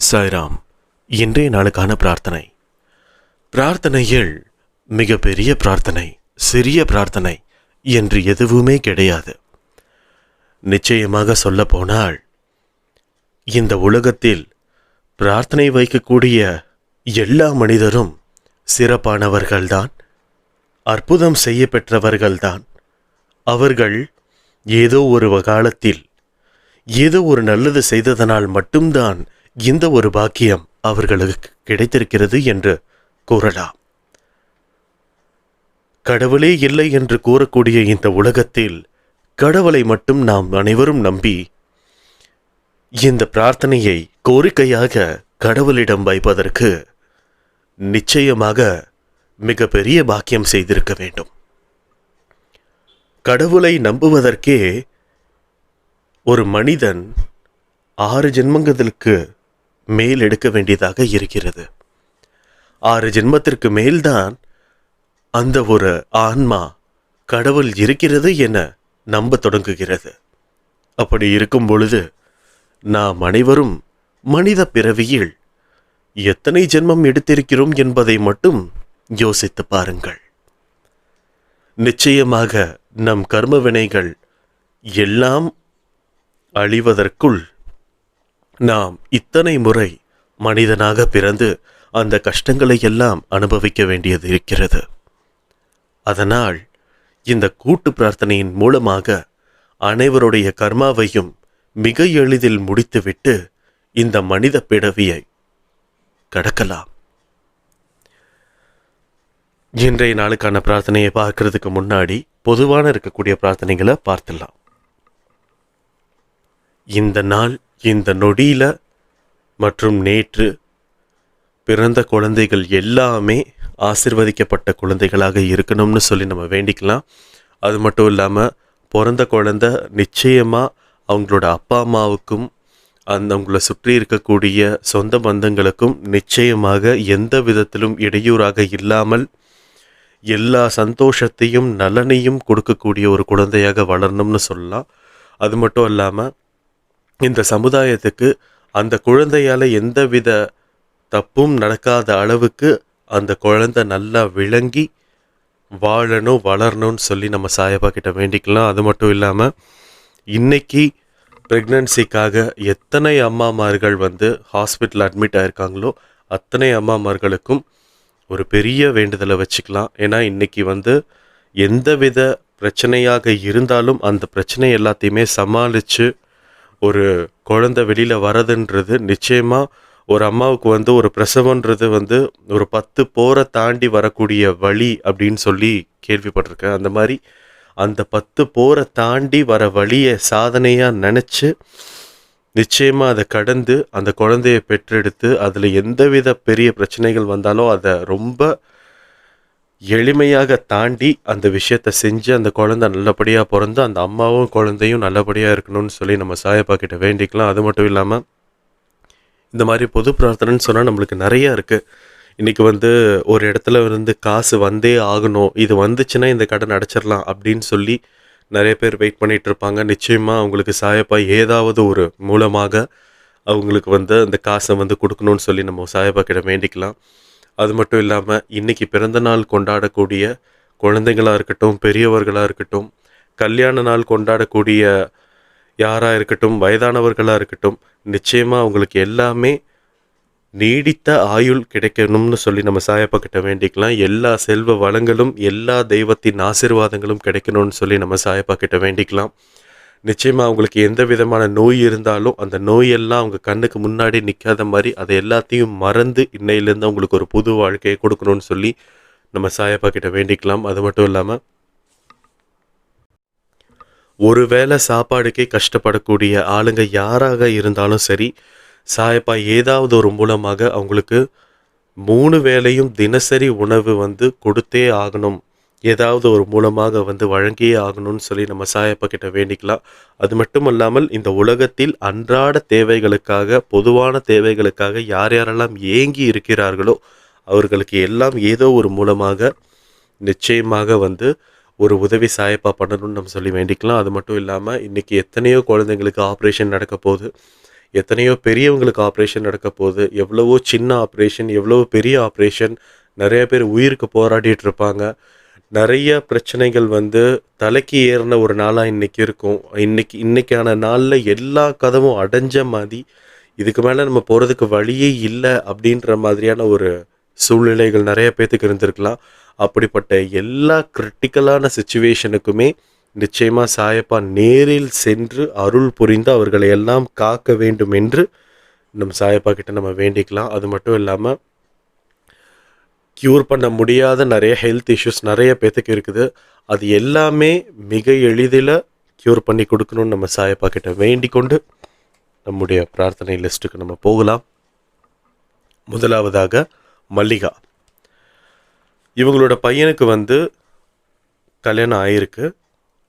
சாய்ராம் இன்றைய நாளுக்கான பிரார்த்தனை. பிரார்த்தனையில் மிகப்பெரிய பிரார்த்தனை சிறிய பிரார்த்தனை என்று எதுவுமே கிடையாது. நிச்சயமாக சொல்லப்போனால் இந்த உலகத்தில் பிரார்த்தனை வைக்கக்கூடிய எல்லா மனிதரும் சிறப்பானவர்கள்தான் அற்புதம் செய்ய பெற்றவர்கள்தான் அவர்கள் ஏதோ ஒரு காலத்தில் ஏதோ ஒரு நல்லது செய்ததனால் மட்டும்தான் இந்த ஒரு பாக்கியம் அவர்களுக்கு கிடைத்திருக்கிறது என்று கூறலாம் கடவுளே இல்லை என்று கூறக்கூடிய இந்த உலகத்தில் கடவுளை மட்டும் நாம் அனைவரும் நம்பி இந்த பிரார்த்தனையை கோரிக்கையாக கடவுளிடம் வைப்பதற்கு நிச்சயமாக மிகப்பெரிய பாக்கியம் செய்திருக்க வேண்டும். கடவுளை நம்புவதற்கே ஒரு மனிதன் ஆறு ஜென்மங்களுக்கு மேல் எடுக்க வேண்டியதாக இருக்கிறது. ஆறு ஜென்மத்திற்கு மேல்தான் அந்த ஒரு ஆன்மா கடவுள் இருக்கிறது என நம்ப தொடங்குகிறது. அப்படி இருக்கும் பொழுது நாம் அனைவரும் மனித பிறவியில் எத்தனை ஜென்மம் எடுத்திருக்கிறோம் என்பதை மட்டும் யோசித்து பாருங்கள். நிச்சயமாக நம் கர்ம வினைகள் எல்லாம் அழிவதற்குள் நாம் இத்தனை முறை மனிதனாக பிறந்து அந்த கஷ்டங்களை எல்லாம் அனுபவிக்க வேண்டியது இருக்கிறது. அதனால் இந்த கூட்டு பிரார்த்தனையின் மூலமாக அனைவருடைய கர்மாவையும் மிக எளிதில் முடித்துவிட்டு இந்த மனித பிடவியை கடக்கலாம். இன்றைய நாளுக்கான பிரார்த்தனையை பார்க்கறதுக்கு முன்னாடி பொதுவான இருக்கக்கூடிய பிரார்த்தனைகளை பார்த்துடலாம். இந்த நாள் இந்த நொடியில் மற்றும் நேற்று பிறந்த குழந்தைகள் எல்லாமே ஆசிர்வதிக்கப்பட்ட குழந்தைகளாக இருக்கணும்னு சொல்லி நம்ம வேண்டிக்கலாம். அது மட்டும் இல்லாமல் பிறந்த குழந்தை நிச்சயமாக அவங்களோட அப்பா அம்மாவுக்கும் அந்த அவங்கள சுற்றி இருக்கக்கூடிய சொந்த பந்தங்களுக்கும் நிச்சயமாக எந்த விதத்திலும் இடையூறாக இல்லாமல் எல்லா சந்தோஷத்தையும் நலனையும் கொடுக்கக்கூடிய ஒரு குழந்தையாக வளரணும்னு சொல்லலாம். அது மட்டும் இல்லாமல் இந்த சமுதாயத்துக்கு அந்த குழந்தையால் எந்தவித தப்பும் நடக்காத அளவுக்கு அந்த குழந்தை நல்லா விளங்கி வாழணும் வளரணும்னு சொல்லி நம்ம சாயப்பா கிட்ட வேண்டிக்கலாம். அது மட்டும் இல்லாமல் இன்னைக்கு ப்ரெக்னன்சிக்காக எத்தனை அம்மாமார்கள் வந்து ஹாஸ்பிட்டல் அட்மிட் ஆயிருக்காங்களோ அத்தனை அம்மாமார்களுக்கும் ஒரு பெரிய வேண்டுதலை வச்சுக்கலாம். ஏன்னா இன்றைக்கி வந்து எந்தவித பிரச்சனையாக இருந்தாலும் அந்த பிரச்சனை எல்லாத்தையுமே சமாளித்து ஒரு குழந்தை வெளியில் வரதுன்றது நிச்சயமாக ஒரு அம்மாவுக்கு வந்து ஒரு பிரசவன்றது வந்து ஒரு பத்து போரை தாண்டி வரக்கூடிய வழி அப்படின்னு சொல்லி கேள்விப்பட்டிருக்கேன். அந்த மாதிரி அந்த பத்து போரை தாண்டி வர வழியை சாதனையாக நினச்சி நிச்சயமாக அதை கடந்து அந்த குழந்தைய பெற்றெடுத்து அதில் எந்தவித பெரிய பிரச்சனைகள் வந்தாலும் அதை ரொம்ப எளிமையாக தாண்டி அந்த விஷயத்தை செஞ்சு அந்த குழந்தை நல்லபடியாக பிறந்து அந்த அம்மாவும் குழந்தையும் நல்லபடியாக இருக்கணும்னு சொல்லி நம்ம சாயப்பா கிட்ட வேண்டிக்கலாம். அது மட்டும் இல்லாமல் இந்த மாதிரி பொது பிரார்த்தனைன்னு சொன்னால் நம்மளுக்கு நிறைய இருக்குது இன்றைக்கி வந்து ஒரு இடத்துல இருந்து காசு வந்தே ஆகணும். இது வந்துச்சுன்னா இந்த கடன் அடைச்சிடலாம் அப்படின்னு சொல்லி நிறைய பேர் வெயிட் பண்ணிகிட்டு இருப்பாங்க. நிச்சயமாக அவங்களுக்கு சாயப்பா ஏதாவது ஒரு மூலமாக அவங்களுக்கு வந்து அந்த காசை வந்து கொடுக்கணும்னு சொல்லி நம்ம சாயப்பா கிட்ட வேண்டிக்கலாம். அது மட்டும் இல்லாமல் இன்றைக்கி பிறந்த நாள் கொண்டாடக்கூடிய குழந்தைங்களாக இருக்கட்டும் பெரியவர்களாக இருக்கட்டும் கல்யாண நாள் கொண்டாடக்கூடிய யாராக இருக்கட்டும் வயதானவர்களாக இருக்கட்டும் நிச்சயமாக அவங்களுக்கு எல்லாமே நீடித்த ஆயுள் கிடைக்கணும்னு சொல்லி நம்ம சாயப்பா கிட்ட வேண்டிக்கலாம். எல்லா செல்வ வளங்களும் எல்லா தெய்வத்தின் ஆசீர்வாதங்களும் கிடைக்கணும்னு சொல்லி நம்ம சாயப்பா கிட்ட வேண்டிக்கலாம். நிச்சயமாக அவங்களுக்கு எந்த விதமான நோய் இருந்தாலும் அந்த நோயெல்லாம் அவங்க கண்ணுக்கு முன்னாடி நிற்காத மாதிரி அதை எல்லாத்தையும் மறந்து இன்னையிலேருந்து அவங்களுக்கு ஒரு புது வாழ்க்கையை கொடுக்கணும்னு சொல்லி நம்ம சாயப்பா கிட்ட வேண்டிக்கலாம். அது மட்டும் இல்லாமல் ஒருவேளை சாப்பாடுக்கே கஷ்டப்படக்கூடிய ஆளுங்க யாராக இருந்தாலும் சரி சாயப்பா ஏதாவது ஒரு மூலமாக அவங்களுக்கு மூணு வேளையும் தினசரி உணவு வந்து கொடுத்தே ஆகணும். ஏதாவது ஒரு மூலமாக வந்து வழங்கியே ஆகணும்னு சொல்லி நம்ம சாயப்பா கிட்ட வேண்டிக்கலாம். அது மட்டும் இல்லாமல் இந்த உலகத்தில் அன்றாட தேவைகளுக்காக பொதுவான தேவைகளுக்காக யார் யாரெல்லாம் ஏங்கி இருக்கிறார்களோ அவர்களுக்கு எல்லாம் ஏதோ ஒரு மூலமாக நிச்சயமாக வந்து ஒரு உதவி சாயப்பா பண்ணணும்னு நம்ம சொல்லி வேண்டிக்கலாம். அது மட்டும் இல்லாமல் இன்றைக்கி எத்தனையோ குழந்தைங்களுக்கு ஆப்ரேஷன் நடக்க போகுது. எத்தனையோ பெரியவங்களுக்கு ஆப்ரேஷன் நடக்க போகுது. எவ்வளவோ சின்ன ஆப்ரேஷன் எவ்வளவோ பெரிய ஆப்ரேஷன் நிறைய பேர் உயிருக்கு போராடிட்டு இருப்பாங்க. நிறைய பிரச்சனைகள் வந்து தலைக்கு ஏறின ஒரு நாளாக இன்றைக்கி இருக்கும். இன்னைக்கு இன்றைக்கான நாளில் எல்லா கதவும் அடைஞ்ச மாதிரி இதுக்கு மேலே நம்ம போகிறதுக்கு வழியே இல்லை அப்படின்ற மாதிரியான ஒரு சூழ்நிலைகள் நிறைய பேர்த்துக்கு இருந்திருக்கலாம். அப்படிப்பட்ட எல்லா கிரிட்டிக்கலான சுச்சுவேஷனுக்குமே நிச்சயமாக சாயப்பா நேரில் சென்று அருள் புரிந்து அவர்களை எல்லாம் காக்க வேண்டும் என்று நம்ம சாயப்பா கிட்ட நம்ம வேண்டிக்கலாம். அது மட்டும் இல்லாமல் க்யூர் பண்ண முடியாத நிறைய ஹெல்த் இஷ்யூஸ் நிறைய பேத்துக்கு இருக்குது. அது எல்லாமே மிக எளிதில் க்யூர் பண்ணி கொடுக்கணும்னு நம்ம சாயப்பா கிட்ட வேண்டிக் கொண்டு நம்முடைய பிரார்த்தனை லிஸ்ட்டுக்கு நம்ம போகலாம். முதலாவதாக மல்லிகா. இவங்களோட பையனுக்கு வந்து கல்யாணம் ஆயிருக்கு.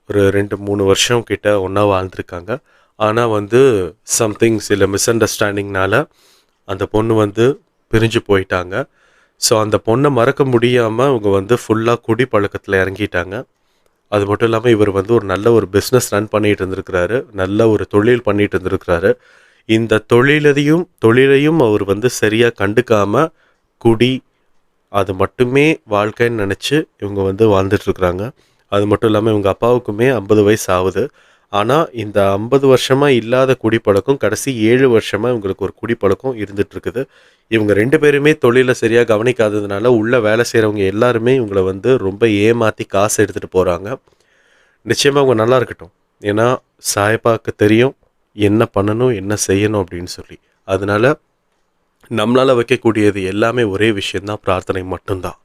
ஒரு ரெண்டு மூணு வருஷம் கிட்ட ஒன்றா வாழ்ந்துருக்காங்க. ஆனால் வந்து சம்திங் சில மிஸ் அண்டர்ஸ்டாண்டிங்னால அந்த பொண்ணு வந்து பிரிஞ்சு போயிட்டாங்க. ஸோ அந்த பொண்ணை மறக்க முடியாமல் அவங்க வந்து ஃபுல்லாக குடி பழக்கத்தில் இறங்கிட்டாங்க. அது மட்டும் இல்லாமல் இவர் வந்து ஒரு நல்ல ஒரு பிஸ்னஸ் ரன் பண்ணிகிட்டு இருந்திருக்கிறாரு. நல்ல ஒரு தொழில் பண்ணிகிட்டு இருந்திருக்கிறாரு. இந்த தொழிலையும் தொழிலையும் அவர் வந்து சரியாக கண்டுக்காமல் குடி அது மட்டுமே வாழ்க்கைன்னு நினச்சி இவங்க வந்து வாழ்ந்துட்டுருக்குறாங்க அது மட்டும் இல்லாமல் இவங்க அப்பாவுக்குமே ஐம்பது வயசு ஆகுது. ஆனால் இந்த ஐம்பது வருஷமாக இல்லாத குடிப்பழக்கம் கடைசி ஏழு வருஷமாக இவங்களுக்கு ஒரு குடிப்பழக்கம் இருந்துகிட்ருக்குது இவங்க ரெண்டு பேருமே தொழிலை சரியாக கவனிக்காததுனால உள்ளே வேலை செய்கிறவங்க எல்லாருமே இவங்களை வந்து ரொம்ப ஏமாற்றி காசு எடுத்துகிட்டு போகிறாங்க நிச்சயமாக அவங்க நல்லா இருக்கட்டும். ஏன்னா சாயப்பாவுக்கு தெரியும் என்ன பண்ணணும் என்ன செய்யணும் அப்படின்னு சொல்லி. அதனால நம்மளால் வைக்கக்கூடியது எல்லாமே ஒரே விஷயந்தான் பிரார்த்தனை மட்டும்தான்.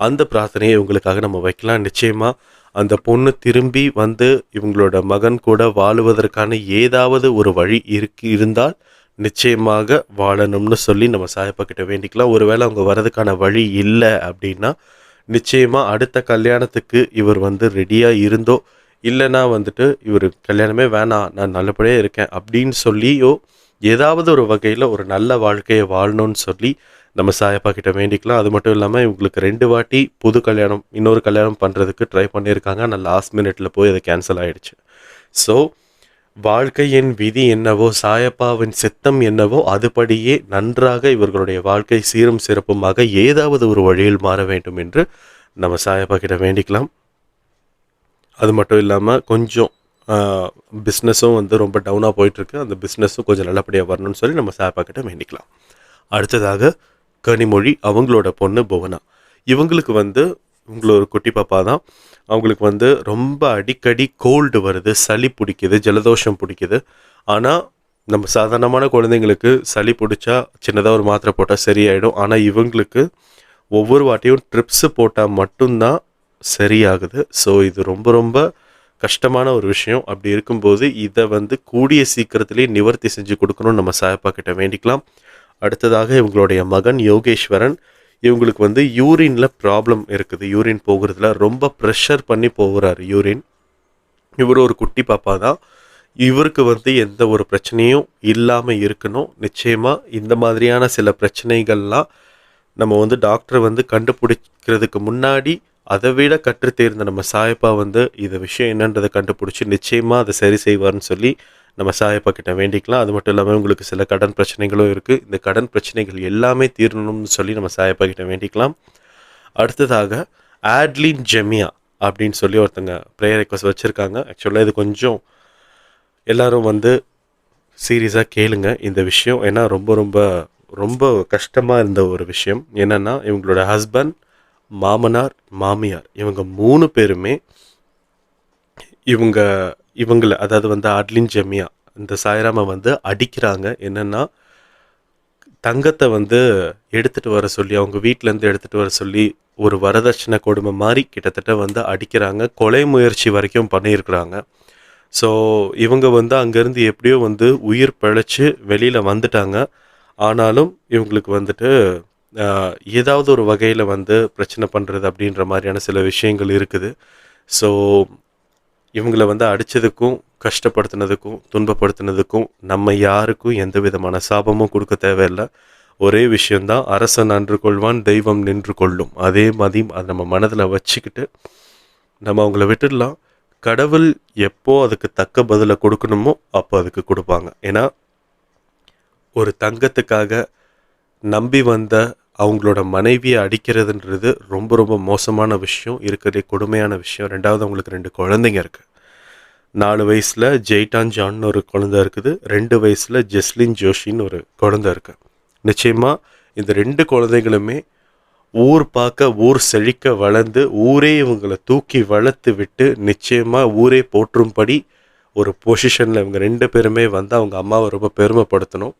அந்த பிரார்த்தனையை இவங்களுக்காக நம்ம வைக்கலாம். நிச்சயமாக அந்த பொண்ணு திரும்பி வந்து இவங்களோட மகன் கூட வாழுவதற்கான ஏதாவது ஒரு வழி இருக்கு இருந்தால் நிச்சயமாக வாழணும்னு சொல்லி நம்ம சாயப்பா கிட்ட வேண்டிக்கலாம். ஒருவேளை அவங்க வர்றதுக்கான வழி இல்லை அப்படின்னா நிச்சயமாக அடுத்த கல்யாணத்துக்கு இவர் வந்து ரெடியாக இருந்தோ இல்லைன்னா வந்துட்டு இவர் கல்யாணமே வேணாம் நான் நல்லபடியாக இருக்கேன் அப்படின்னு சொல்லியோ ஏதாவது ஒரு வகையில் ஒரு நல்ல வாழ்க்கையை வாழணும்னு சொல்லி நம்ம சாயப்பா கிட்ட வேண்டிக்கலாம். அது மட்டும் இல்லாமல் இவங்களுக்கு ரெண்டு வாட்டி புது கல்யாணம் இன்னொரு கல்யாணம் பண்ணுறதுக்கு ட்ரை பண்ணியிருக்காங்க ஆனால் லாஸ்ட் மினிட்ல போய் அது கேன்சல் ஆயிடுச்சு. ஸோ வாழ்க்கையின் விதி என்னவோ சாயப்பாவின் சித்தம் என்னவோ அதுபடியே நன்றாக இவர்களுடைய வாழ்க்கை சீரும் சிறப்புமாக ஏதாவது ஒரு வழியில் மாற வேண்டும் என்று நம்ம சாயப்பா கிட்ட வேண்டிக்கலாம். அது மட்டும் இல்லாமல் கொஞ்சம் பிஸ்னஸும் வந்து ரொம்ப டவுனாக போயிட்டுருக்கு அந்த பிஸ்னஸும் கொஞ்சம் நல்லபடியாக வரணும்னு சொல்லி நம்ம சாயப்பா கிட்ட வேண்டிக்கலாம். அடுத்ததாக கனிமொழி அவங்களோட பொண்ணு புவனா. இவங்களுக்கு வந்து இவங்கள ஒரு குட்டி பாப்பா தான். அவங்களுக்கு வந்து ரொம்ப அடிக்கடி கோல்டு வருது சளி பிடிக்குது ஜலதோஷம் பிடிக்குது. ஆனால் நம்ம சாதாரணமான குழந்தைங்களுக்கு சளி பிடிச்சா சின்னதாக ஒரு மாத்திரை போட்டால் சரியாயிடும். ஆனால் இவங்களுக்கு ஒவ்வொரு வாட்டியும் ட்ரிப்ஸு போட்டால் மட்டும்தான் சரியாகுது. ஸோ இது ரொம்ப ரொம்ப கஷ்டமான ஒரு விஷயம். அப்படி இருக்கும்போது இதை வந்து கூடிய சீக்கிரத்திலேயே நிவர்த்தி செஞ்சு கொடுக்கணும்னு நம்ம சாயப்பா கிட்ட வேண்டிக்கலாம். அடுத்ததாக இவங்களுடைய மகன் யோகேஸ்வரன். இவங்களுக்கு வந்து யூரின்ல ப்ராப்ளம் இருக்குது. யூரின் போகிறதுல ரொம்ப ப்ரெஷர் பண்ணி போகிறாரு யூரின். இவர் ஒரு குட்டி பாப்பா தான். இவருக்கு வந்து எந்த ஒரு பிரச்சனையும் இல்லாமல் இருக்கணும். நிச்சயமாக இந்த மாதிரியான சில பிரச்சனைகள்லாம் நம்ம வந்து டாக்டரை வந்து கண்டுபிடிக்கிறதுக்கு முன்னாடி அதை விட கற்று தேர்ந்த நம்ம சாயப்பா வந்து இந்த விஷயம் என்னன்றதை கண்டுபிடிச்சி நிச்சயமாக அதை சரி செய்வார்னு சொல்லி நம்ம சாயப்பா கிட்ட வேண்டிக்கலாம். அது மட்டும் இல்லாமல் உங்களுக்கு சில கடன் பிரச்சனைகளும் இருக்குது இந்த கடன் பிரச்சனைகள் எல்லாமே தீரணும்னு சொல்லி நம்ம சாயப்பா கிட்ட வேண்டிக்கலாம். அடுத்ததாக ஆட்லின் ஜெமியா அப்படின்னு சொல்லி ஒருத்தங்க ப்ரேயர் ரெக்வஸ்ட் வச்சுருக்காங்க. ஆக்சுவலாக இது கொஞ்சம் எல்லோரும் வந்து சீரியஸாக கேளுங்க. இந்த விஷயம் ஏன்னா ரொம்ப ரொம்ப ரொம்ப கஷ்டமாக இருந்த ஒரு விஷயம். என்னென்னா இவங்களோட ஹஸ்பண்ட் மாமனார் மாமியார் இவங்க மூணு பேருமே இவங்க இவங்களை அதாவது வந்து அட்லின் ஜெமியா இந்த சாய்ராமை வந்து அடிக்கிறாங்க. என்னென்னா தங்கத்தை வந்து எடுத்துகிட்டு வர சொல்லி அவங்க வீட்டிலேருந்து எடுத்துகிட்டு வர சொல்லி ஒரு வரதட்சணை கொடுமை மாதிரி கிட்டத்தட்ட வந்து அடிக்கிறாங்க. கொலை முயற்சி வரைக்கும் பண்ணியிருக்கிறாங்க. ஸோ இவங்க வந்து அங்கேருந்து எப்படியோ வந்து உயிர் பிழைச்சி வெளியில் வந்துட்டாங்க. ஆனாலும் இவங்களுக்கு வந்துட்டு ஏதாவது ஒரு வகையில் வந்து பிரச்சனை பண்ணுறது அப்படின்ற மாதிரியான சில விஷயங்கள் இருக்குது. ஸோ இவங்களை வந்து அடித்ததுக்கும் கஷ்டப்படுத்தினதுக்கும் துன்பப்படுத்தினதுக்கும் நம்ம யாருக்கும் எந்த விதமான சாபமும் கொடுக்க தேவையில்லை. ஒரே விஷயந்தான் அரசன் அன்று கொள்வான் தெய்வம் நின்று கொள்ளும். அதே மாதிரி அதை நம்ம மனதில் வச்சுக்கிட்டு நம்ம அவங்கள விட்டுடலாம். கடவுள் எப்போ அதுக்கு தக்க பதிலை கொடுக்கணுமோ அப்போ அதுக்கு கொடுப்பாங்க. ஏன்னா ஒரு தங்கத்துக்காக நம்பி வந்த அவங்களோட மனைவியை அடிக்கிறதுன்றது ரொம்ப ரொம்ப மோசமான விஷயம். இருக்கிறதே கொடுமையான விஷயம். ரெண்டாவது அவங்களுக்கு ரெண்டு குழந்தைங்க இருக்குது நாலு வயசில் ஜெய்டான் ஜான்னு ஒரு குழந்தை இருக்குது. ரெண்டு வயசில் ஜெஸ்லின் ஜோஷின்னு ஒரு குழந்தை இருக்குது நிச்சயமாக இந்த ரெண்டு குழந்தைகளுமே ஊர் பார்க்க ஊர் செழிக்க வளர்ந்து ஊரே இவங்களை தூக்கி வளர்த்து விட்டு நிச்சயமாக ஊரே போற்றும்படி ஒரு பொசிஷனில் இவங்க ரெண்டு பேருமே வந்து அவங்க அம்மாவை ரொம்ப பெருமைப்படுத்தணும்.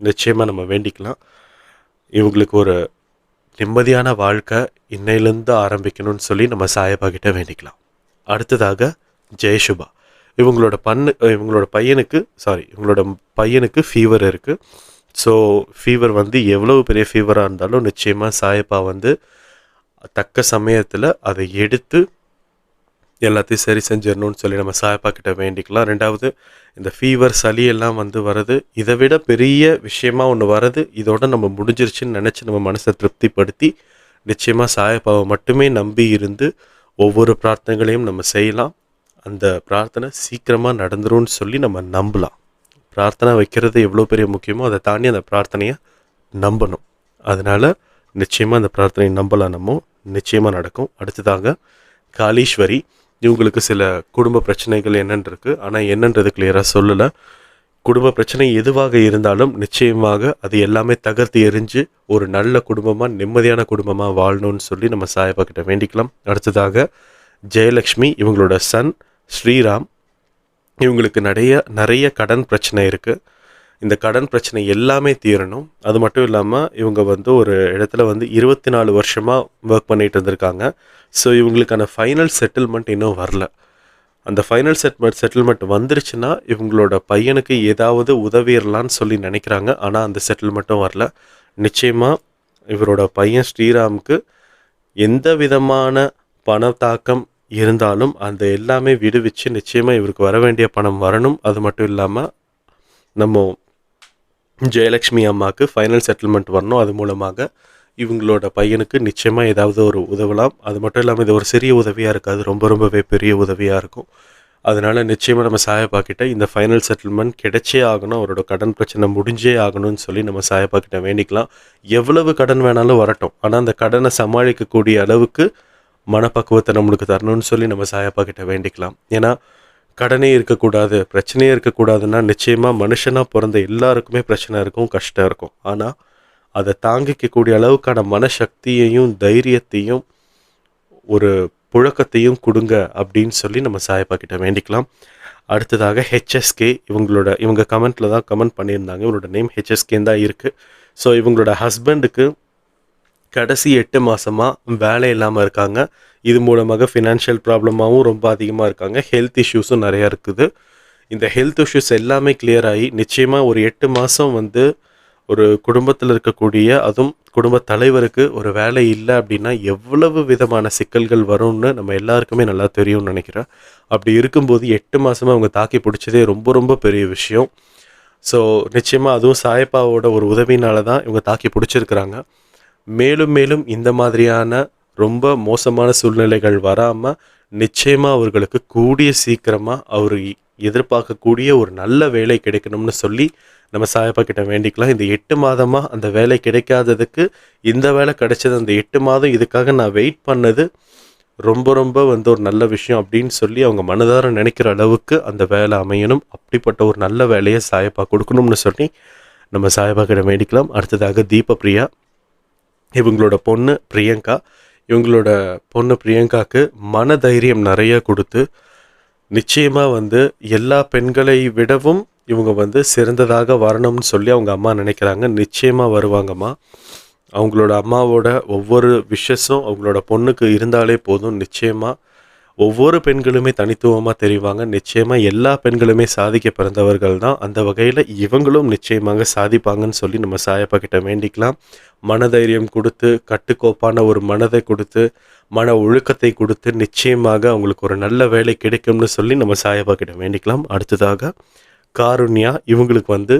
நிச்சயமாக நம்ம வேண்டிக்கலாம். இவங்களுக்கு ஒரு நிம்மதியான வாழ்க்கை இன்னையிலேருந்து ஆரம்பிக்கணும்னு சொல்லி நம்ம சாயப்பா கிட்ட வேண்டிக்கலாம். அடுத்ததாக ஜெயசுபா. இவங்களோட பண்ணு இவங்களோட பையனுக்கு சாரி இவங்களோட பையனுக்கு ஃபீவர் இருக்குது ஸோ ஃபீவர் வந்து எவ்வளவு பெரிய ஃபீவராக இருந்தாலும் நிச்சயமாக சாயப்பா வந்து தக்க சமயத்தில் அதை எடுத்து எல்லாத்தையும் சரி செஞ்சிடணும்னு சொல்லி நம்ம சாயப்பா கிட்ட வேண்டிக்கலாம். ரெண்டாவது இந்த ஃபீவர் சளி எல்லாம் வந்து வருது இதை விட பெரிய விஷயமா ஒன்று வருது இதோட நம்ம முடிஞ்சிருச்சுன்னு நினச்சி நம்ம மனசை திருப்திப்படுத்தி நிச்சயமாக சாயப்பாவை மட்டுமே நம்பி இருந்து ஒவ்வொரு பிரார்த்தனைகளையும் நம்ம செய்யலாம். அந்த பிரார்த்தனை சீக்கிரமாக நடந்துரும்னு சொல்லி நம்ம நம்பலாம். பிரார்த்தனை வைக்கிறது எவ்வளோ பெரிய முக்கியமோ அதை தாண்டி அந்த பிரார்த்தனையை நம்பணும். அதனால் நிச்சயமாக அந்த பிரார்த்தனையை நம்பலாம் நம்ம. நிச்சயமாக நடக்கும். அடுத்ததாக காளீஸ்வரி இவங்களுக்கு சில குடும்ப பிரச்சனைகள் என்னென்னு இருக்குது ஆனால் என்னன்றது கிளியராக சொல்லலை. குடும்ப பிரச்சனை எதுவாக இருந்தாலும் நிச்சயமாக அது எல்லாமே தகர்த்து எரிஞ்சு ஒரு நல்ல குடும்பமாக நிம்மதியான குடும்பமாக வாழணும்னு சொல்லி நம்ம சாயப்பா கிட்ட வேண்டிக்கலாம். அடுத்ததாக ஜெயலக்ஷ்மி இவங்களோட சன் ஸ்ரீராம். இவங்களுக்கு நிறைய நிறைய கடன் பிரச்சனை இருக்குது இந்த கடன் பிரச்சனை எல்லாமே தீரணும். அது மட்டும் இல்லாமல் இவங்க வந்து ஒரு இடத்துல வந்து இருபத்தி நாலு வருஷமாக ஒர்க் பண்ணிட்டு இருந்திருக்காங்க. ஸோ இவங்களுக்கான ஃபைனல் செட்டில்மெண்ட் இன்னும் வரல. அந்த ஃபைனல் செட்மெண்ட் செட்டில்மெண்ட் வந்துருச்சுன்னா இவங்களோட பையனுக்கு ஏதாவது உதவிடலான்னு சொல்லி நினைக்கிறாங்க. ஆனால் அந்த செட்டில்மெண்ட்டும் வரல. நிச்சயமாக இவரோட பையன் ஸ்ரீராமுக்கு எந்த விதமான பணத்தாக்கம் இருந்தாலும் அந்த எல்லாமே விடுவிச்சு நிச்சயமாக இவருக்கு வர வேண்டிய பணம் வரணும். அது மட்டும் இல்லாமல் நம்ம ஜெயலக்ஷ்மி அம்மாவுக்கு ஃபைனல் செட்டில்மெண்ட் வரணும். அது மூலமாக இவங்களோட பையனுக்கு நிச்சயமாக ஏதாவது ஒரு உதவலாம். அது மட்டும் இல்லாமல் இது ஒரு சிறிய உதவியாக இருக்காது ரொம்ப ரொம்பவே பெரிய உதவியாக இருக்கும். அதனால் நிச்சயமாக நம்ம சாயப்பா கிட்ட இந்த ஃபைனல் செட்டில்மெண்ட் கிடைச்சே ஆகணும். அவரோட கடன் பிரச்சனை முடிஞ்சே ஆகணும்னு சொல்லி நம்ம சாயப்பா கிட்ட வேண்டிக்கலாம். எவ்வளவு கடன் வேணாலும் வரட்டும். ஆனால் அந்த கடனை சமாளிக்கக்கூடிய அளவுக்கு மனப்பக்குவத்தை நம்மளுக்கு தரணும்னு சொல்லி நம்ம சாயப்பா கிட்ட வேண்டிக்கலாம். ஏன்னா கடனே இருக்கக்கூடாது பிரச்சனையே இருக்கக்கூடாதுன்னா நிச்சயமாக மனுஷனாக பிறந்த எல்லாருக்குமே பிரச்சனை இருக்கும் கஷ்டம் இருக்கும். ஆனால் அதை தாங்கிக்கக்கூடிய அளவுக்கான மனசக்தியையும் தைரியத்தையும் ஒரு புழக்கத்தையும் கொடுங்க அப்படின்னு சொல்லி நம்ம சாயப்பா கிட்ட வேண்டிக்கலாம். அடுத்ததாக ஹெச்எஸ்கே இவங்களோட இவங்க கமெண்ட்டில் தான் கமெண்ட் பண்ணியிருந்தாங்க. இவங்களோட நேம் ஹெச்எஸ்கேன்னு தான் இருக்குது ஸோ இவங்களோட ஹஸ்பண்டுக்கு கடைசி எட்டு மாதமாக வேலை இல்லாமல் இருக்காங்க. இது மூலமாக ஃபினான்ஷியல் ப்ராப்ளமாகவும் ரொம்ப அதிகமாக இருக்காங்க. ஹெல்த் இஷ்யூஸும் நிறையா இருக்குது. இந்த ஹெல்த் இஷ்யூஸ் எல்லாமே கிளியர் ஆகி நிச்சயமாக ஒரு எட்டு மாதம் வந்து ஒரு குடும்பத்தில் இருக்கக்கூடிய அதுவும் குடும்ப தலைவருக்கு ஒரு வேலை இல்லை அப்படின்னா எவ்வளவு விதமான சிக்கல்கள் வரும்னு நம்ம எல்லாருக்குமே நல்லா தெரியும்னு நினைக்கிறேன். அப்படி இருக்கும்போது எட்டு மாதமாக அவங்க தாக்கி பிடிச்சதே ரொம்ப ரொம்ப பெரிய விஷயம். ஸோ நிச்சயமாக அதுவும் சாயப்பாவோட ஒரு உதவினால தான் இவங்க தாக்கி பிடிச்சிருக்கிறாங்க. மேலும் மேலும் இந்த மாதிரியான ரொம்ப மோசமான சூழ்நிலைகள் வராமல் நிச்சயமாக அவர்களுக்கு கூடிய சீக்கிரமாக அவர் எதிர்பார்க்கக்கூடிய ஒரு நல்ல வேலை கிடைக்கணும்னு சொல்லி நம்ம சாயப்பா கிட்ட வேண்டிக்கலாம். இந்த எட்டு மாதமாக அந்த வேலை கிடைக்காததுக்கு இந்த வேலை கிடைச்சது அந்த எட்டு மாதம் இதுக்காக நான் வெயிட் பண்ணது ரொம்ப ரொம்ப வந்து ஒரு நல்ல விஷயம் அப்படின்னு சொல்லி அவங்க மனதார நினைக்கிற அளவுக்கு அந்த வேலை அமையணும். அப்படிப்பட்ட ஒரு நல்ல வேலையை சாயப்பா கொடுக்கணும்னு சொல்லி நம்ம சாயப்பா கிட்ட வேண்டிக்கலாம். அடுத்ததாக தீபப்ரியா இவங்களோட பொண்ணு பிரியங்கா. இவங்களோட பொண்ணு பிரியங்காக்கு மனதைரியம் நிறைய கொடுத்து நிச்சயமாக வந்து எல்லா பெண்களை விடவும் இவங்க வந்து சிறந்ததாக வரணும்னு சொல்லி அவங்க அம்மா நினைக்கிறாங்க. நிச்சயமாக வருவாங்கம்மா. அவங்களோட அம்மாவோட ஒவ்வொரு விஷஸும் அவங்களோட பொண்ணுக்கு இருந்தாலே போதும். நிச்சயமாக ஒவ்வொரு பெண்களுமே தனித்துவமாக தெரிவாங்க. நிச்சயமாக எல்லா பெண்களுமே சாதிக்க பிறந்தவர்கள் தான். அந்த வகையில் இவங்களும் நிச்சயமாக சாதிப்பாங்கன்னு சொல்லி நம்ம சாயப்பா கிட்ட வேண்டிக்கலாம். மனதைரியம் கொடுத்து கட்டுக்கோப்பான ஒரு மனதை கொடுத்து மன ஒழுக்கத்தை கொடுத்து நிச்சயமாக அவங்களுக்கு ஒரு நல்ல வேலை கிடைக்கும்னு சொல்லி நம்ம சாயப்பா கிட்ட வேண்டிக்கலாம். அடுத்ததாக காருண்யா இவங்களுக்கு வந்து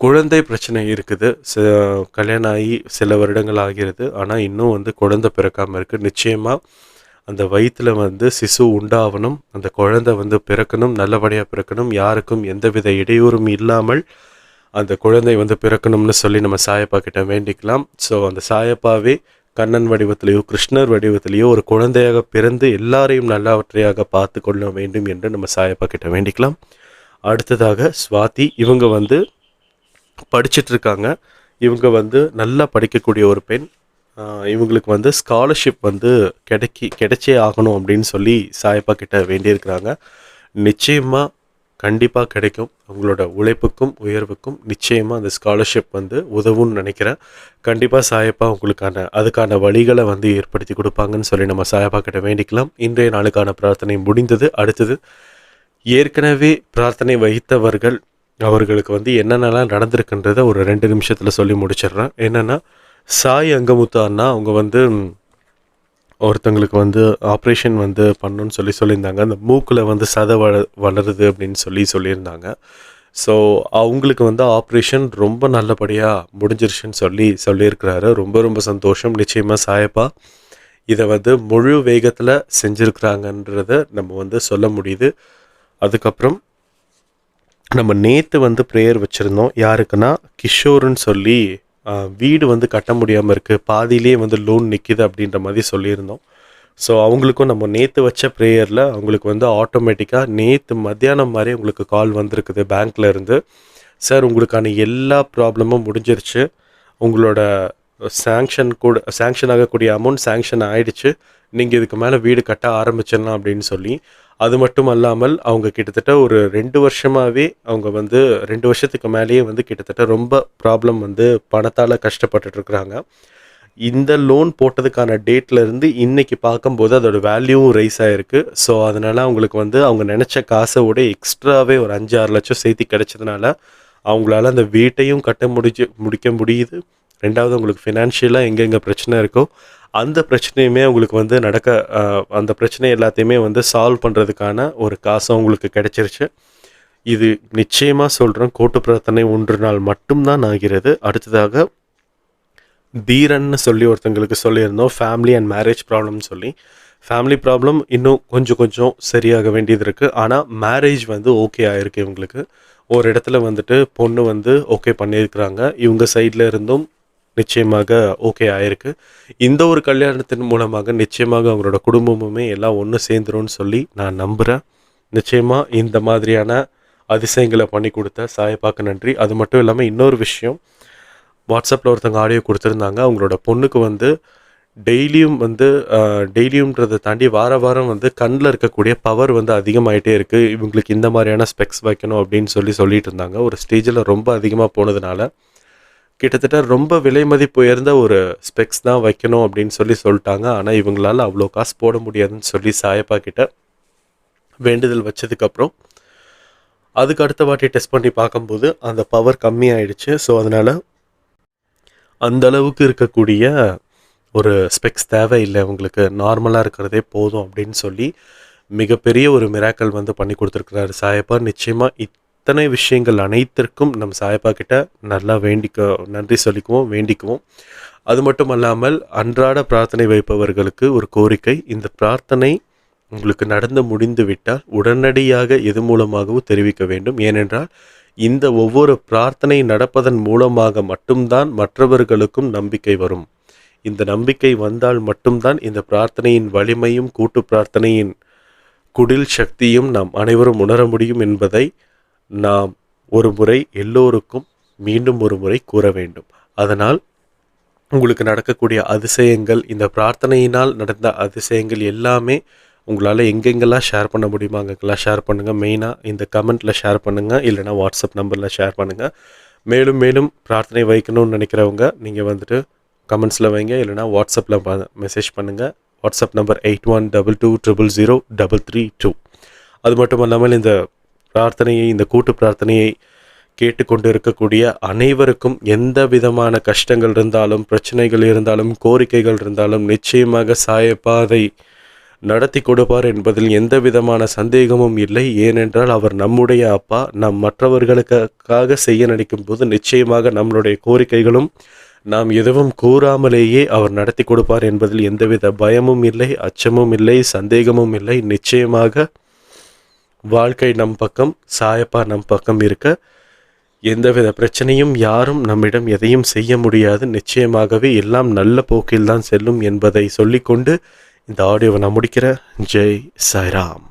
குழந்தை பிரச்சனை இருக்குது. ச கல்யாணம் ஆகி சில வருடங்கள் ஆகிறது. ஆனால் இன்னும் வந்து குழந்தை பிறக்காமல் இருக்குது நிச்சயமாக அந்த வயிற்றில் வந்து சிசு உண்டாகணும் அந்த குழந்தை வந்து பிறக்கணும் நல்லபடியாக பிறக்கணும் யாருக்கும் எந்தவித இடையூறும் இல்லாமல் அந்த குழந்தை வந்து பிறக்கணும்னு சொல்லி நம்ம சாயப்பா கிட்ட வேண்டிக்கலாம். ஸோ அந்த சாயப்பாவே கண்ணன் வடிவத்திலேயோ கிருஷ்ணர் வடிவத்திலேயோ ஒரு குழந்தையாக பிறந்து எல்லாரையும் நல்லவற்றையாக பார்த்து கொள்ள வேண்டும் என்று நம்ம சாயப்பா கிட்ட வேண்டிக்கலாம். அடுத்ததாக ஸ்வாதி இவங்க வந்து படிச்சிட்ருக்காங்க இவங்க வந்து நல்லா படிக்கக்கூடிய ஒரு பெண். இவங்களுக்கு வந்து ஸ்காலர்ஷிப் வந்து கிடைக்கி கிடைச்சே ஆகணும் அப்படின்னு சொல்லி சாயப்பா கிட்ட வேண்டியிருக்கிறாங்க. நிச்சயமாக கண்டிப்பாக கிடைக்கும். அவங்களோட உழைப்புக்கும் உயர்வுக்கும் நிச்சயமாக அந்த ஸ்காலர்ஷிப் வந்து உதவும்னு நினைக்கிறேன். கண்டிப்பாக சாயப்பா உங்களுக்கான அதுக்கான வழிகளை வந்து ஏற்படுத்தி கொடுப்பாங்கன்னு சொல்லி நம்ம சாயப்பா கிட்ட வேண்டிக்கலாம். இன்றைய நாளுக்கான பிரார்த்தனை முடிந்தது. அடுத்தது ஏற்கனவே பிரார்த்தனை வைத்தவர்கள் அவர்களுக்கு வந்து என்னென்னலாம் நடந்திருக்குன்றதை ஒரு ரெண்டு நிமிஷத்தில் சொல்லி முடிச்சிடுறேன். என்னென்னா சாய் அங்கமுத்து அண்ணா அவங்க வந்து ஒருத்தங்களுக்கு வந்து ஆப்ரேஷன் வந்து பண்ணணும்னு சொல்லி சொல்லியிருந்தாங்க. அந்த மூக்கில் வந்து சதை வள வளருது அப்படின்னு சொல்லி சொல்லியிருந்தாங்க. ஸோ அவங்களுக்கு வந்து ஆப்ரேஷன் ரொம்ப நல்லபடியாக முடிஞ்சிருச்சுன்னு சொல்லி சொல்லியிருக்கிறாரு. ரொம்ப ரொம்ப சந்தோஷம். நிச்சயமாக சாயப்பா இதை வந்து முழு வேகத்தில் செஞ்சுருக்கிறாங்கன்றத நம்ம வந்து சொல்ல முடியுது. அதுக்கப்புறம் நம்ம நேற்று வந்து ப்ரேயர் வச்சுருந்தோம். யாருக்குன்னா கிஷோர்னு சொல்லி வீடு வந்து கட்ட முடியாமல் இருக்குது பாதியிலே வந்து லோன் நிற்கிது அப்படின்ற மாதிரி சொல்லியிருந்தோம். ஸோ அவங்களுக்கும் நம்ம நேற்று வச்ச ப்ரேயரில் அவங்களுக்கு வந்து ஆட்டோமேட்டிக்காக நேற்று மத்தியானம் மாதிரி உங்களுக்கு கால் வந்திருக்குது பேங்க்ல இருந்து. சார் உங்களுக்கான எல்லா ப்ராப்ளமும் முடிஞ்சிருச்சு. உங்களோட சேங்ஷன் கூட சேங்ஷன் ஆகக்கூடிய அமௌண்ட் சேங்ஷன் ஆகிடுச்சு நீங்கள் இதுக்கு மேலே வீடு கட்ட ஆரம்பிச்சிடலாம் அப்படின்னு சொல்லி அது மட்டும் அல்லாமல் அவங்க கிட்டத்தட்ட ஒரு ரெண்டு வருஷமாகவே அவங்க வந்து ரெண்டு வருஷத்துக்கு மேலேயே வந்து கிட்டத்தட்ட ரொம்ப ப்ராப்ளம் வந்து பணத்தால் கஷ்டப்பட்டுட்ருக்குறாங்க இந்த லோன் போட்டதுக்கான டேட்லேருந்து இன்றைக்கி பார்க்கும்போது அதோட வேல்யூவும் ரைஸ் ஆகிருக்கு ஸோ அதனால் அவங்களுக்கு வந்து அவங்க நினச்ச காசை விட எக்ஸ்ட்ராவே ஒரு அஞ்சு ஆறு லட்சம் சேர்த்து கிடச்சதுனால அவங்களால அந்த வீட்டையும் கட்ட முடிஞ்சு முடிக்க முடியுது. ரெண்டாவது உங்களுக்கு ஃபினான்ஷியலாக எங்கெங்கே பிரச்சனை இருக்கோ அந்த பிரச்சனையுமே உங்களுக்கு வந்து நடக்க அந்த பிரச்சனை எல்லாத்தையுமே வந்து சால்வ் பண்ணுறதுக்கான ஒரு காசும் உங்களுக்கு கிடைச்சிருச்சு. இது நிச்சயமாக சொல்கிறேன் கோட்டு பிரார்த்தனை ஒன்று நாள் மட்டும்தான் ஆகிறது. அடுத்ததாக தீரன்னு சொல்லி ஒருத்தங்களுக்கு சொல்லியிருந்தோம் ஃபேமிலி அண்ட் மேரேஜ் ப்ராப்ளம்னு சொல்லி. ஃபேமிலி ப்ராப்ளம் இன்னும் கொஞ்சம் கொஞ்சம் சரியாக வேண்டியது இருக்குது ஆனால் மேரேஜ் வந்து ஓகே ஆகிருக்கு இவங்களுக்கு. ஒரு இடத்துல வந்துட்டு பொண்ணு வந்து ஓகே பண்ணியிருக்கிறாங்க. இவங்க சைடில் இருந்தும் நிச்சயமாக ஓகே ஆயிருக்கு. இந்த ஒரு கல்யாணத்தின் மூலமாக நிச்சயமாக அவங்களோட குடும்பமுமே எல்லாம் ஒன்று சேர்ந்துரும்னு சொல்லி நான் நம்புகிறேன் நிச்சயமாக இந்த மாதிரியான அதிசயங்களை பண்ணி கொடுத்த சாயப்பாக்கு நன்றி. அது மட்டும் இல்லாமல் இன்னொரு விஷயம். வாட்ஸ்அப்பில் ஒருத்தவங்க ஆடியோ கொடுத்துருந்தாங்க. அவங்களோட பொண்ணுக்கு வந்து டெய்லியும் வந்து டெய்லியும்ன்றதை தாண்டி வார வாரம் வந்து கண்ணில் இருக்கக்கூடிய பவர் வந்து அதிகமாகிட்டே இருக்குது இவங்களுக்கு இந்த மாதிரியான ஸ்பெக்ஸ் வைக்கணும் அப்படின்னு சொல்லி சொல்லிட்டு இருந்தாங்க. ஒரு ஸ்டேஜில் ரொம்ப அதிகமாக போனதுனால கிட்டத்தட்ட ரொம்ப விலை மதிப்பு உயர்ந்த ஒரு ஸ்பெக்ஸ் தான் வைக்கணும் அப்படின்னு சொல்லி சொல்லிட்டாங்க. ஆனால் இவங்களால அவ்வளோ காசு போட முடியாதுன்னு சொல்லி சாயப்பா கிட்ட வேண்டுதல் வச்சதுக்கப்புறம் அதுக்கு அடுத்த வாட்டி டெஸ்ட் பண்ணி பார்க்கும்போது அந்த பவர் கம்மியாயிடுச்சு. ஸோ அதனால் அந்த அளவுக்கு இருக்கக்கூடிய ஒரு ஸ்பெக்ஸ் தேவையில்லை. உங்களுக்கு நார்மலாக இருக்கிறதே போதும் அப்படின்னு சொல்லி மிகப்பெரிய ஒரு மிராக்கல் வந்து பண்ணி கொடுத்துருக்குறாரு சாயப்பா. நிச்சயமாக அத்தனை விஷயங்கள் அனைத்திற்கும் நம்ம சாயப்பா கிட்ட நல்லா வேண்டிக்க நன்றி சொல்லிக்குவோம் வேண்டிக்குவோம். அது மட்டும் அல்லாமல் அன்றாட பிரார்த்தனை வைப்பவர்களுக்கு ஒரு கோரிக்கை. இந்த பிரார்த்தனை உங்களுக்கு நடந்து முடிந்து விட்டால் உடனடியாக எது மூலமாகவும் தெரிவிக்க வேண்டும். ஏனென்றால் இந்த ஒவ்வொரு பிரார்த்தனை நடப்பதன் மூலமாக மட்டும்தான் மற்றவர்களுக்கும் நம்பிக்கை வரும். இந்த நம்பிக்கை வந்தால் மட்டும்தான் இந்த பிரார்த்தனையின் வலிமையும் கூட்டு பிரார்த்தனையின் குடில் சக்தியும் நாம் அனைவரும் உணர முடியும் என்பதை நாம் ஒரு முறை எல்லோருக்கும் மீண்டும் ஒரு முறை கூற வேண்டும். அதனால் உங்களுக்கு நடக்கக்கூடிய அதிசயங்கள் இந்த பிரார்த்தனையினால் நடந்த அதிசயங்கள் எல்லாமே உங்களால் எங்கெங்கெல்லாம் ஷேர் பண்ண முடியுமோ அங்கெல்லாம் ஷேர் பண்ணுங்கள் மெயினாக இந்த கமெண்ட்டில் ஷேர் பண்ணுங்கள் இல்லைனா வாட்ஸ்அப் நம்பரில் ஷேர் பண்ணுங்கள் மேலும் மேலும் பிரார்த்தனை வைக்கணும்னு நினைக்கிறவங்க நீங்கள் வந்துட்டு கமெண்ட்ஸில் வைங்க. இல்லைனா வாட்ஸ்அப்பில் மெசேஜ் பண்ணுங்கள் WhatsApp number eight one double two triple zero double three two அது மட்டும் இல்லாமல் இந்த பிரார்த்தனையை இந்த கூட்டு பிரார்த்தனையை கேட்டுக்கொண்டு இருக்கக்கூடிய அனைவருக்கும் எந்த விதமான கஷ்டங்கள் இருந்தாலும் பிரச்சனைகள் இருந்தாலும் கோரிக்கைகள் இருந்தாலும் நிச்சயமாக சாயப்பாதை நடத்தி கொடுப்பார் என்பதில் எந்த விதமான சந்தேகமும் இல்லை. ஏனென்றால் அவர் நம்முடைய அப்பா நம் மற்றவர்களுக்காக செய்ய நினைக்கும் போது நிச்சயமாக நம்மளுடைய கோரிக்கைகளும் நாம் எதுவும் கூறாமலேயே அவர் நடத்தி கொடுப்பார் என்பதில் எந்தவித பயமும் இல்லை அச்சமும் இல்லை சந்தேகமும் இல்லை. நிச்சயமாக வாழ்க்கை நம் பக்கம் சாயப்பா நம் பக்கம் இருக்க எந்தவித பிரச்சனையும் யாரும் நம்மிடம் எதையும் செய்ய முடியாது. நிச்சயமாகவே எல்லாம் நல்ல போக்கில்தான் செல்லும் என்பதை சொல்லிக்கொண்டு இந்த ஆடியோவை நான் முடிக்கிறேன். ஜெய் சாய்ராம்.